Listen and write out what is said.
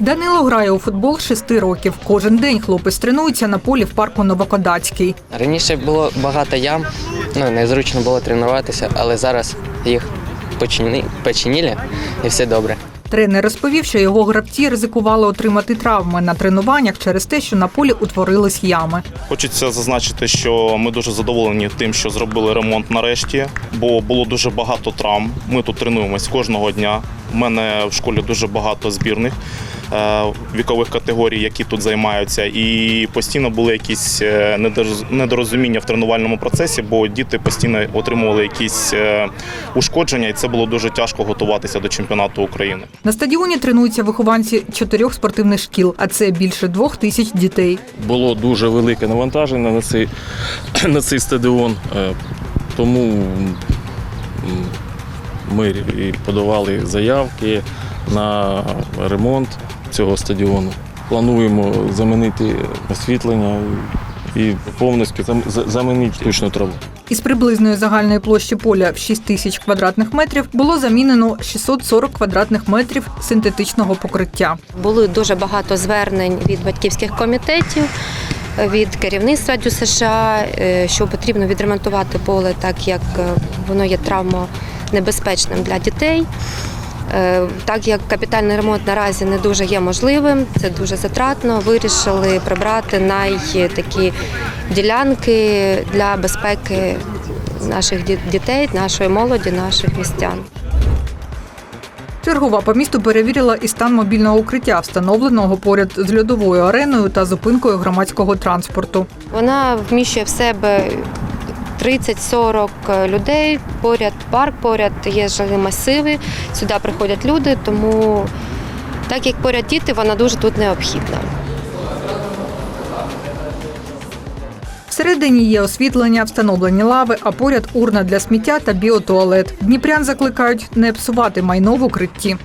Данило грає у футбол шести років. Кожен день хлопець тренується на полі в парку Новокодацький. Раніше було багато ям, ну незручно було тренуватися, але зараз їх починили і все добре. Тренер розповів, що його гравці ризикували отримати травми на тренуваннях через те, що на полі утворились ями. Хочеться зазначити, що ми дуже задоволені тим, що зробили ремонт нарешті, бо було дуже багато травм. Ми тут тренуємось кожного дня. У мене в школі дуже багато збірних вікових категорій, які тут займаються, і постійно були якісь е, недорозуміння в тренувальному процесі, бо діти постійно отримували якісь е, ушкодження, і це було дуже тяжко готуватися до чемпіонату України. На стадіоні тренуються вихованці чотирьох спортивних шкіл, а це більше двох тисяч дітей. було дуже велике навантаження на цей, на цей стадіон. Е, Тому ми і подавали заявки на ремонт цього стадіону. Плануємо замінити освітлення і повністю зам- за- замінити штучну траву. Із приблизної загальної площі поля в 6 тисяч квадратних метрів було замінено 640 квадратних метрів синтетичного покриття. Було дуже багато звернень від батьківських комітетів, від керівництва ДЮ США, е, що потрібно відремонтувати поле так, як е, воно є травмонебезпечним для дітей. Е, Так як капітальний ремонт наразі не дуже є можливим, це дуже затратно. Вирішили прибрати найтакі ділянки для безпеки наших дітей, нашої молоді, наших містян. Чергова по місту перевірила і стан мобільного укриття, встановленого поряд з льодовою ареною та зупинкою громадського транспорту. Вона вміщує в себе 30-40 людей. Поряд парк, поряд є жилі масиви. Сюди приходять люди, тому так як поряд діти, вона дуже тут необхідна. Всередині є освітлення, встановлені лави, а поряд урна для сміття та біотуалет. Дніпрян закликають не псувати майно в укритті.